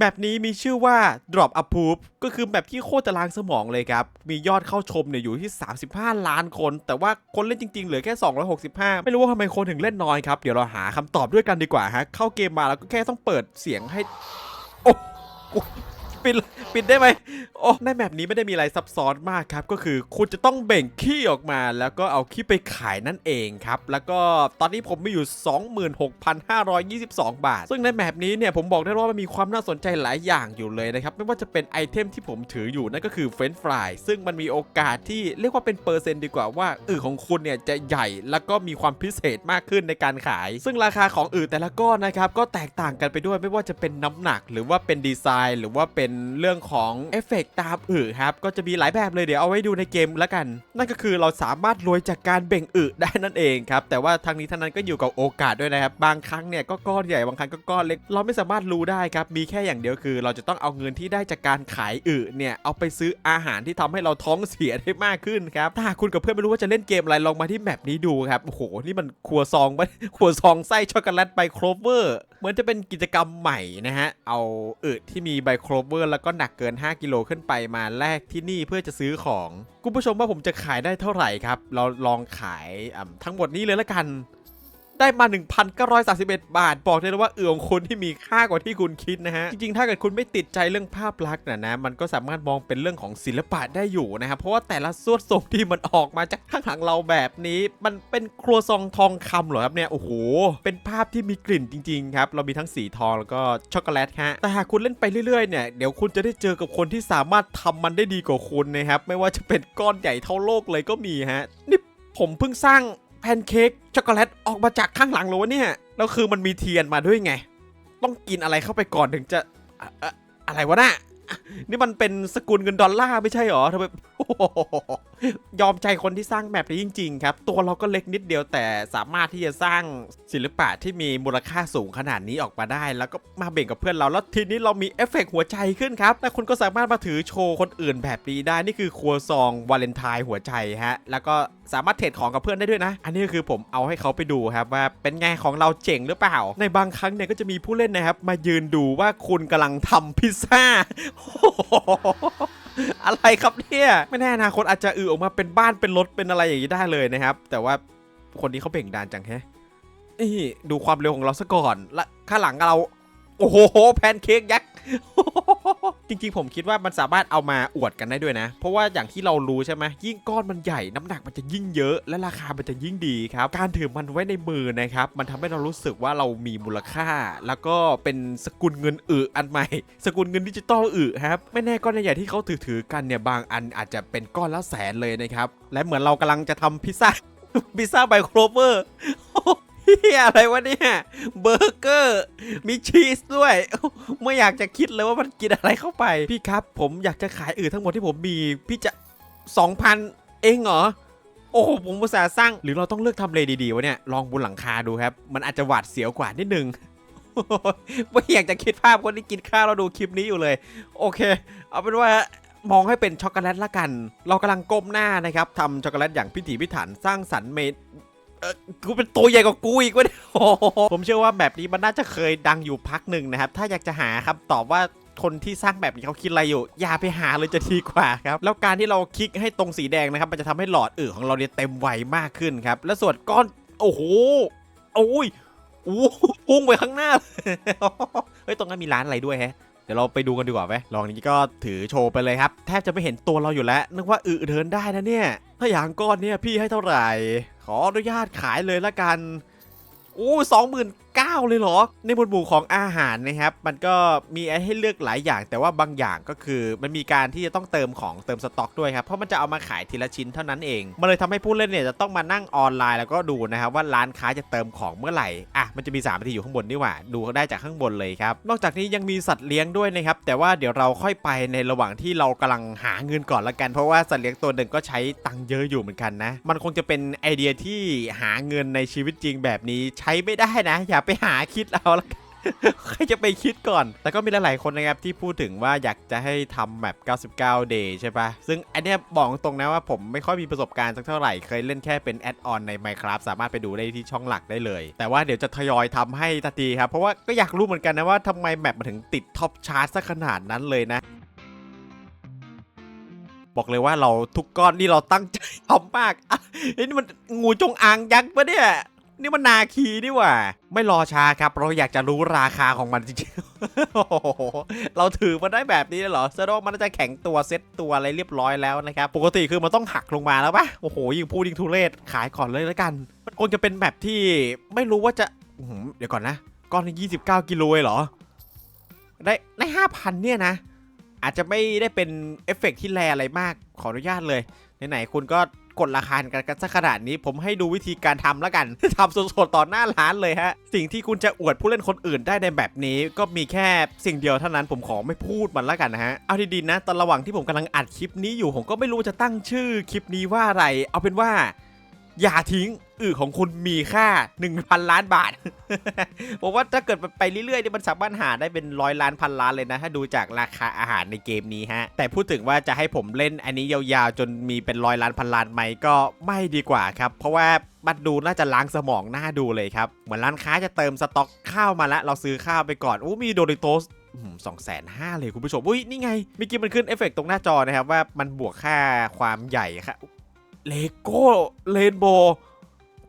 แบบนี้มีชื่อว่า drop approve ก็คือแบบที่โคตรตารางสมองเลยครับ มียอดเข้าชมเนี่ยอยู่ที่ 35 ล้านคน แต่ว่าคนเล่นจริงๆ เหลือแค่ 265 ไม่รู้ว่าทำไมคนถึงเล่นน้อยครับ เดี๋ยวเราหาคำตอบด้วยกันดีกว่าฮะ เข้าเกมมาแล้วก็แค่ต้องเปิดเสียงให้ โอ้โอ้ ปิดปิดได้ไหมโอ้ในแมปนี้ไม่ได้มีอะไรซับซ้อนมากครับ ก็คือคุณจะต้องเบ่งขี้ออกมา แล้วก็เอาขี้ไปขายนั่นเองครับ แล้วก็ตอนนี้ผมมีอยู่ 26,522 บาท ซึ่งในแมปนี้เนี่ยผมบอกได้ว่ามันมีความน่าสนใจหลายอย่างอยู่เลยนะครับ ไม่ว่าจะเป็นไอเทมที่ผมถืออยู่นั่นก็คือเฟรนช์ฟรายซึ่งมันมีโอกาสที่เรียกว่าเป็นเปอร์เซ็นต์ดีกว่าว่าอือของคุณเนี่ยจะใหญ่แล้วก็มีความพิเศษมากขึ้นในการขาย ซึ่งราคาของอือแต่ละก้อนนะครับก็แตกต่างกันไปด้วยไม่ว่าจะเป็นน้ำหนักหรือว่าเป็นดีไซน์ หรือว่าเป็นเรื่องของเอฟเฟกต์ตามอือครับ ก็จะมีหลายแบบเลยเดี๋ยวเอาไว้ดูในเกมแล้วกัน นั่นก็คือเราสามารถรวยจากการเบ่งอึได้นั่นเองครับแต่ว่าทางนี้ท่างนั้นก็อยู่กับโอกาสด้วยนะครับบางครั้งเนี่ยก็ก้อนใหญ่บางครั้งก็ก้อนเล็กเราไม่สามารถรู้ได้ครับมีแค่อย่างเดียวคือ เราจะต้องเอาเงินที่ได้จากการขายอึเนี่ยเอาไปซื้ออาหารที่ทำให้เราท้องเสียได้มากขึ้นครับถ้าคุณกับเพื่อนไม่รู้ว่าจะเล่นเกมอะไรลองมาที่แมปนี้ดูครับโอ้โหนี่มันครัวซองปะครัวซองไส้ช็อกโกแลตไบโครเวอร์ เหมือนจะเป็นกิจกรรมใหม่นะฮะ เอาอึที่มีใบโครเวอร์แล้วก็หนักเกิน 5 กิโลขึ้นไปมาแลกที่นี่เพื่อจะซื้อของ คุณผู้ชมว่าผมจะขายได้เท่าไหร่ครับ เราลองขายทั้งหมดนี้เลยละกัน ได้มา 1,931 บาท บอกได้เลยว่าเอือของคุณที่มีค่ากว่าที่คุณคิดนะฮะ จริงๆ ถ้าเกิดคุณไม่ติดใจเรื่องภาพลักษณ์นะนะ มันก็สามารถมองเป็นเรื่องของศิลปะได้อยู่นะครับ เพราะว่าแต่ละสวดทรงที่มันออกมาจากข้างหลังเราแบบนี้ มันเป็นครัวซองทองคำเหรอครับเนี่ย โอ้โห เป็นภาพที่มีกลิ่นจริงๆ ครับ เรามีทั้งสีทองแล้วก็ช็อกโกแลตฮะ แต่หากคุณเล่นไปเรื่อยๆ เนี่ย เดี๋ยวคุณจะได้เจอกับคนที่สามารถทำมันได้ดีกว่าคุณนะครับ ไม่ว่าจะเป็นก้อนใหญ่เท่าโลกเลยก็มีฮะ นี่ผมเพิ่งสร้าง แพนเค้กช็อกโกแลตออกมาจากข้างหลังเลยวะเนี่ยแล้วคือมันมีเทียนมาด้วยไง ต้องกินอะไรเข้าไปก่อนถึงจะอะอะอะไรวะน่ะอะนี่มันเป็นสกุลเงินดอลลาร์ไม่ใช่หรอทำไมโอ้โห ยอมใจคนที่สร้างแบบนี้จริง ๆ ครับ ตัวเราก็เล็กนิดเดียวแต่สามารถที่จะสร้างศิลปะที่มีมูลค่าสูงขนาดนี้ออกมาได้ แล้วก็มาเบ่งกับเพื่อนเราแล้วทีนี้เรามีเอฟเฟกต์หัวใจขึ้นครับและคุณก็สามารถมาถือโชว์คนอื่นแบบนี้ได้นี่คือครัวซองวาเลนไทน์หัวใจฮะแล้วก็สามารถเทรดของกับเพื่อนได้ด้วยนะ อันนี้ก็คือผมเอาให้เขาไปดูครับว่าเป็นไงของเราเจ๋งหรือเปล่า ในบางครั้งเนี่ยก็จะมีผู้เล่นนะครับ มายืนดูว่าคุณกำลังทำพิซซ่า อะไรครับเนี่ยไม่แน่อนาคตอาจจะอือออกมาเป็นบ้านเป็นรถเป็นอะไรอย่างนี้ได้เลยนะครับ แต่ว่าคนนี้เขาเบ่งดานจังแฮะนี่ดูความเร็วของเราซะก่อนและข้างหลังเรา โอ้โหแพนเค้กยักษ์ จริงๆ ผมคิดว่ามันสามารถเอามาอวดกันได้ด้วยนะ เพราะว่าอย่างที่เรารู้ใช่ไหมยิ่งก้อนมันใหญ่น้ำหนักมันจะยิ่งเยอะ และราคามันจะยิ่งดีครับ การถือมันไว้ในมือนะครับ มันทำให้เรารู้สึกว่าเรามีมูลค่า แล้วก็เป็นสกุลเงินอึอันใหม่ สกุลเงินดิจิตอลอึครับ ไม่แน่ก้อนใหญ่ที่เขาถือถือกันเนี่ยบางอันอาจจะเป็นก้อนละแสนเลยนะครับ และเหมือนเรากำลังจะทำพิซซ่าพิซซ่าไบโครเวอร์ ยอะไรวะเนี่ยเบอร์เกอร์มีชีสด้วย ไม่อยากจะคิดเลยว่ามันกินอะไรเข้าไป พี่ครับ ผมอยากจะขายอื่นทั้งหมดที่ผมมี พี่จะ 2,000 เองเหรอ โอ้โหผมอุตส่าห์สร้าง หรือเราต้องเลือกทำเลดีๆวะเนี่ย ลองบนหลังคาดูครับ มันอาจจะหวาดเสียวกว่านิดนึงไม่อยากจะคิดภาพคนที่กินข้าวเราดูคลิปนี้อยู่เลย โอเค เอาเป็นว่ามองให้เป็นช็อกโกแลตละกัน เรากำลังก้มหน้านะครับทำช็อกโกแลตอย่างพิถีพิถันสร้างสรรค์เมด เออกูเป็นตัวใหญ่กว่ากูอีกวะเนี่ยโอ้โหผมเชื่อว่าแบบนี้มันน่าจะเคยดังอยู่พักหนึ่งนะครับ ถ้าอยากจะหาคำตอบว่าคนที่สร้างแบบนี้เขาคิดอะไรอยู่ อย่าไปหาเลยจะดีกว่าครับ แล้วการที่เราคลิกให้ตรงสีแดงนะครับ มันจะทำให้หลอดอื่นของเราเนี่ยเต็มไวมากขึ้นครับ และส่วนก้อน โอ้โห โอ้ยโอ้โหพุ่งไปข้างหน้าเฮ้ย ตรงนั้นมีร้านอะไรด้วยแฮะ เดี๋ยวเราไปดูกันดีกว่าไหมลองนี้ก็ถือโชว์ไปเลยครับ แทบจะไม่เห็นตัวเราอยู่แล้ว นึกว่าอือเดินได้นะเนี่ย ถ้าอย่างก้อนเนี่ยพี่ให้เท่าไหร่ ขออนุญาตขายเลยละกันโอ้สองหมื่นเก้าเลยเหรอ ในหมวดหมู่ของอาหารนะครับ มันก็มีให้เลือกหลายอย่าง แต่ว่าบางอย่างก็คือมันมีการที่จะต้องเติมของเติมสต็อกด้วยครับ เพราะมันจะเอามาขายทีละชิ้นเท่านั้นเอง มันเลยทำให้ผู้เล่นเนี่ยจะต้องมานั่งออนไลน์แล้วก็ดูนะครับว่าร้านค้าจะเติมของเมื่อไหร่อะ มันจะมี3นาทีอยู่ข้างบนนี่หว่าดูได้จากข้างบนเลยครับนอกจากนี้ยังมีสัตว์เลี้ยงด้วยนะครับแต่ว่าเดี๋ยวเราค่อยไปในระหว่างที่เรากำลังหาเงินก่อนละกัน เพราะว่าสัตว์เลี้ยงตัวหนึ่งก็ใช้ตังค์เยอะอยู่เหมือนกันนะ มันคงจะเป็นไอเดียที่หาเงินในชีวิตจริงแบบนี้ใช้ไม่ได้นะ อย่าไปหาคิดเอาละกัน ใครจะไปคิดก่อน แต่ก็มีหลายๆคนนะครับที่พูดถึงว่าอยากจะให้ทำแมป99 day ใช่ปะซึ่งอันเนี้ยบอกตรงนะว่าผมไม่ค่อยมีประสบการณ์สักเท่าไหร่ เคยเล่นแค่เป็นแอดออนใน Minecraft สามารถไปดูได้ที่ช่องหลักได้เลย แต่ว่าเดี๋ยวจะทยอยทำให้ทันทีครับ เพราะว่าก็อยากรู้เหมือนกันนะว่าทำไมแมปมันถึงติดท็อปชาร์ตซะขนาดนั้นเลยนะบอกเลยว่าเราทุกก้อนนี่เราตั้งใจทำมากอะนี่มันงูจงอางยักษ์ปะเนี่ย นี่มันนาคีนี่หว่า ไม่รอช้าครับ เราอยากจะรู้ราคาของมันจริงๆเราถือมาได้แบบนี้เลยเหรอแสดงมันจะแข็งตัวเซ็ตตัวอะไรเรียบร้อยแล้วนะครับ ปกติคือมันต้องหักลงมาแล้วปะโอ้โห ยิงพูดยิงทุเรศขายก่อนเลยแล้วกัน มันคงจะเป็นแบบที่ไม่รู้ว่าจะเดี๋ยวก่อนนะ ก้อนละ29 กิโลเลยเหรอ ได้ได้ห้าพันเนี่ยนะ อาจจะไม่ได้เป็นเอฟเฟกต์ที่แรอะไรมากขออนุญาตเลยไหนๆคุณก็ กดราคากันกันสักขนาดนี้ ผมให้ดูวิธีการทำแล้วกันทำสดๆต่อหน้าร้านเลยฮะ สิ่งที่คุณจะอวดผู้เล่นคนอื่นได้ในแบบนี้ ก็มีแค่สิ่งเดียวเท่านั้นผมขอไม่พูดมันแล้วกันนะฮะ เอาดีๆนะ ตอนระหว่างที่ผมกำลังอัดคลิปนี้อยู่ผมก็ไม่รู้จะตั้งชื่อคลิปนี้ว่าอะไร เอาเป็นว่า อย่าทิ้งอือของคุณมีค่า 1,000 ล้านบาท ผมว่าถ้าเกิดไปเรื่อยๆเนี่ยมันสามารถหาได้เป็นร้อยล้านพันล้านเลยนะ ถ้าดูจากราคาอาหารในเกมนี้ฮะ แต่พูดถึงว่าจะให้ผมเล่นอันนี้ยาวๆ จนมีเป็นร้อยล้านพันล้านไหมก็ไม่ดีกว่าครับ เพราะว่ามันดูน่าจะล้างสมองหน่าดูเลยครับ เหมือนร้านค้าจะเติมสต็อกข้าวมาแล้วเราซื้อข้าวไปก่อนอู้มีโดริโตสสองแสนห้าเลยคุณผู้ชม อุ้ยนี่ไงเมื่อกี้มันขึ้นเอฟเฟกต์ตรงหน้าจอนะครับว่ามันบวกค่าความใหญ่ครับ เลโก้เรนโบ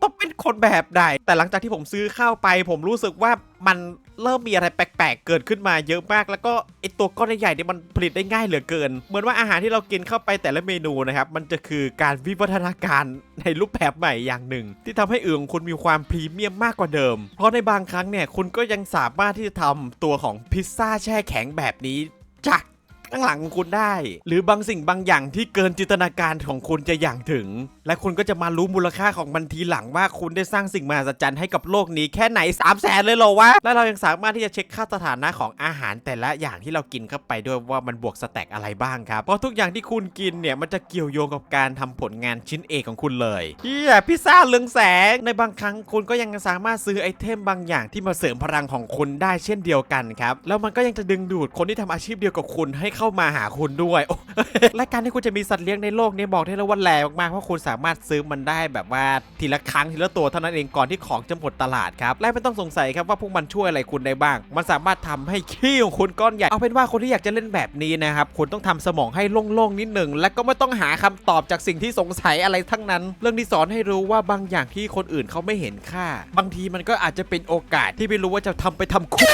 ต้องเป็นคนแบบใดแต่หลังจากที่ผมซื้อข้าวไป ผมรู้สึกว่ามันเริ่มมีอะไรแปลกๆ เกิดขึ้นมาเยอะมาก แล้วก็ไอตัวก้อนใหญ่ๆเนี่ยมันผลิตได้ง่ายเหลือเกิน เหมือนว่าอาหารที่เรากินเข้าไปแต่ละเมนูนะครับ มันจะคือการวิวัฒนาการในรูปแบบใหม่อย่างหนึ่ง ที่ทำให้เอืองคุณมีความพรีเมียมมากกว่าเดิม เพราะในบางครั้งเนี่ยคุณก็ยังสามารถที่จะทำตัวของพิซซ่าแช่แข็งแบบนี้จาก ข้างหลังของคุณได้ หรือบางสิ่งบางอย่างที่เกินจินตนาการของคุณจะอย่างถึง และคุณก็จะมารู้มูลค่าของมันทีหลังว่าคุณได้สร้างสิ่งมหัศจรรย์ให้กับโลกนี้แค่ไหน3 0 0แสนเลยเหรอวะและเรายังสามารถที่จะเช็คค่าสถานะของอาหารแต่ละอย่างที่เรากินเข้าไปด้วยว่ามันบวกสแต็กอะไรบ้างครับเพราะทุกอย่างที่คุณกินเนี่ยมันจะเกี่ยวโยงกับการทำผลงานชิ้นเอกของคุณเลยเฮียพิซซ่าเรืองแสงในบางครั้งคุณก็ยังสามารถซื้อไอเทมบางอย่างที่มาเสริมพลังของคุณได้เช่นเดียวกันครับแล้วมันก็ยังจะดึงดูดคนที่ทำอาชีพเดียวกับคุณให้เข้า้ามาหาคุณด้วยและการที่คุณจะมีสัตว์เลี้ยงในโลกนี้บอกได้เลยว่าแรงมากๆเพราะคุณสามารถซื้อมันได้แบบว่าทีละครั้งทีละตัวเท่านั้นเองก่อนที่ของจะหมดตลาดครับและไม่ต้องสงสัยครับว่าพวกมันช่วยอะไรคุณได้บ้าง มันสามารถทำให้ขี้ของคุณก้อนใหญ่เอาเป็นว่าคนที่อยากจะเล่นแบบนี้นะครับคุณต้องทำสมองให้โล่งๆนิดหนึ่งและก็ไม่ต้องหาคำตอบจากสิ่งที่สงสัยอะไรทั้งนั้น เรื่องที่สอนให้รู้ว่าบางอย่างที่คนอื่นเขาไม่เห็นค่า บางทีมันก็อาจจะเป็นโอกาสที่ไม่รู้ว่าจะทำไปทำคุณ